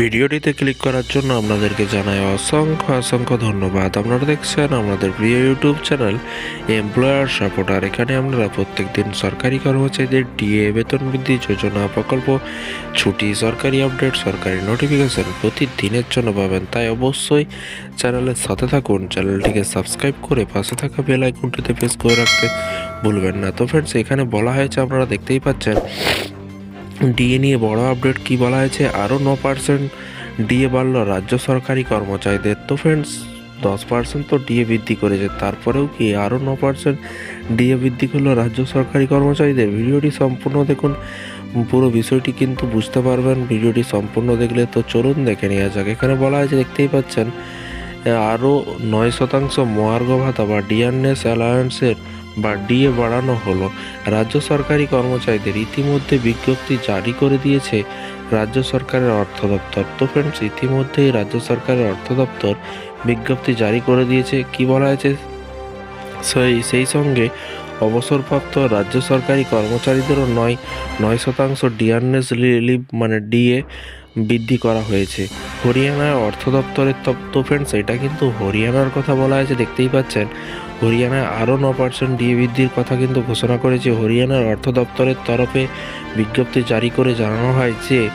ভিডিওটিতে ক্লিক করার জন্য আপনাদেরকে জানাই অসংখ্য অসংখ্য ধন্যবাদ। আপনারা দেখছেন আমাদের প্রিয় ইউটিউব চ্যানেল এমপ্লয়ার সাপোর্টার। এখানে আপনারা প্রত্যেক দিন সরকারি কর্মচারীদের ডিএ, বেতন বৃদ্ধি, যোজনা প্রকল্প, ছুটি, সরকারি আপডেট, সরকারি নোটিফিকেশন প্রতিদিনের জন্য পাবেন। তাই অবশ্যই চ্যানেলের সাথে থাকুন। চ্যানেলটিকে সাবস্ক্রাইব করে পাশে থাকা বেল আইকনটিতে প্রেস করে রাখতে ভুলবেন না। তো ফ্রেন্ডস এখানে বলা হয়েছে, আপনারা দেখতেই পাচ্ছেন ডিএ নিয়ে বড় আপডেট কি বলা হয়েছে? আরও ন পার্সেন্ট ডিএ বাড়লো রাজ্য সরকারি কর্মচারীদের। তো ফ্রেন্ডস দশ পার্সেন্ট তো ডিএ বৃদ্ধি করেছে, তারপরেও কি আরও ন পার্সেন্ট ডিএ বৃদ্ধি করল রাজ্য সরকারি কর্মচারীদের? ভিডিওটি সম্পূর্ণ দেখুন, পুরো বিষয়টি কিন্তু বুঝতে পারবেন। ভিডিওটি সম্পূর্ণ দেখলে তো চলুন দেখে নেওয়া যাক। এখানে বলা হয়েছে, দেখতেই পাচ্ছেন, আরও নয় শতাংশ মহার্ঘ ভাতা বা ডিয়ারনেস অ্যালায়েন্সের বা ডিএ বাড়ানো হলো। রাজ্য সরকারি কর্মচারীদের ইতিমধ্যে বিজ্ঞপ্তি জারি করে দিয়েছে রাজ্য সরকারের অর্থ দপ্তর। তো ফ্রেন্ডস ইতিমধ্যেই রাজ্য সরকারের অর্থ দপ্তর বিজ্ঞপ্তি জারি করে দিয়েছে। কি বলা হয়েছে? সেই সেই সঙ্গে অবসরপ্রাপ্ত রাজ্য সরকারি কর্মচারীদেরও নয় নয় শতাংশ ডিয়ারনেস লিভ মানে ডিএ বৃদ্ধি করা হয়েছে। হরিয়ানার অর্থ দপ্তরের তপ- তো ফ্রেন্ডস এটা কিন্তু হরিয়ানার কথা বলা হয়েছে, দেখতেই পাচ্ছেন। হরিয়ানায় আরও ন পার্সেন্ট ডিএ বৃদ্ধির কথা কিন্তু ঘোষণা করেছে হরিয়ানার অর্থ দপ্তরের তরফে বিজ্ঞপ্তি জারি করে জানানো হয় যে,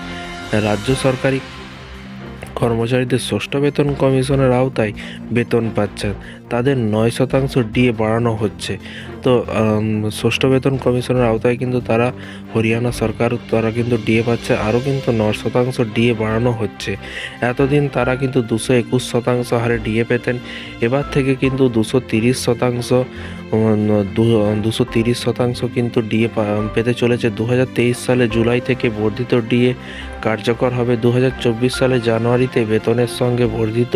রাজ্য সরকারি কর্মচারীদের ষষ্ঠ বেতন কমিশনের আওতায় বেতন পাচ্ছেন। তাদের নয় শতাংশ ডিএ বাড়ানো হচ্ছে। তো ষষ্ঠ বেতন কমিশনের আওতায় কিন্তু তারা হরিয়ানা সরকার তারা কিন্তু ডিএ পাচ্ছে, আরও কিন্তু ন শতাংশ ডিএ বাড়ানো হচ্ছে। এতদিন তারা কিন্তু দুশো একুশ শতাংশ হারে ডিএ পেতেন, এবার থেকে কিন্তু দুশো তিরিশ শতাংশ দুশো তিরিশ শতাংশ কিন্তু ডিএ পেতে চলেছে। দু হাজার তেইশ সালে জুলাই থেকে বর্ধিত ডিএ কার্যকর হবে। দুহাজার চব্বিশ সালে জানুয়ারিতে বেতনের সঙ্গে বর্ধিত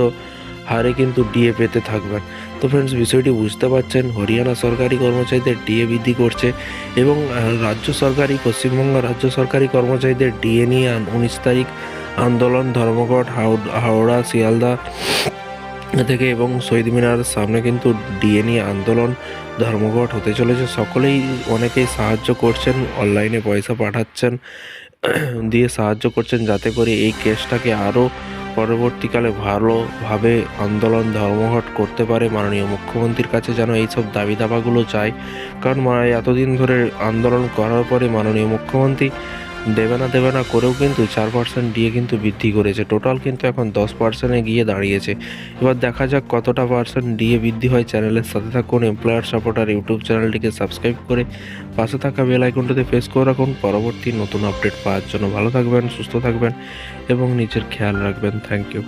হারে কিন্তু ডিএ পেতে থাকবেন। তো ফ্রেন্ডস বিষয়টি বুঝতে পারছেন, হরিয়ানা সরকারি কর্মচারীদের ডিএ বৃদ্ধি করছে এবং রাজ্য সরকারি, পশ্চিমবঙ্গ রাজ্য সরকারি কর্মচারীদের ডিএ নিয়ে উনিশ তারিখ আন্দোলন, ধর্মঘট, হাওড়- শিয়ালদা থেকে এবং শহীদ মিনার সামনে কিন্তু ডিএ নিয়ে আন্দোলন, ধর্মঘট হতে চলেছে। সকলেই অনেকেই সাহায্য করছেন, অনলাইনে পয়সা পাঠাচ্ছেন, দিয়ে সাহায্য করছেন যাতে করে এই কেসটাকে আরও পরবর্তীকালে ভালোভাবে আন্দোলন ধর্মঘট করতে পারে মাননীয় মুখ্যমন্ত্রীর কাছে যেন এইসব দাবি দাবাগুলো চায়। কারণ এতদিন ধরে আন্দোলন করার পরে মাননীয় মুখ্যমন্ত্রী দেবে না দেবে না করেও কিন্তু চার পার্সেন্ট দিয়ে কিন্তু বৃদ্ধি করেছে। টোটাল কিন্তু এখন দশ পার্সেন্টে গিয়ে দাঁড়িয়েছে। এবার দেখা যাক কতটা পার্সেন্ট দিয়ে বৃদ্ধি হয় চ্যানেলের সাথে থাকুন এমপ্লয়ার সাপোর্টার ইউটিউব চ্যানেলটিকে সাবস্ক্রাইব করে পাশে থাকা বেল আইকনটিতে প্রেস করে রাখুন। পরবর্তী নতুন আপডেট পাওয়ার জন্য ভালো থাকবেন, সুস্থ থাকবেন এবং নিজের খেয়াল রাখবেন। Thank you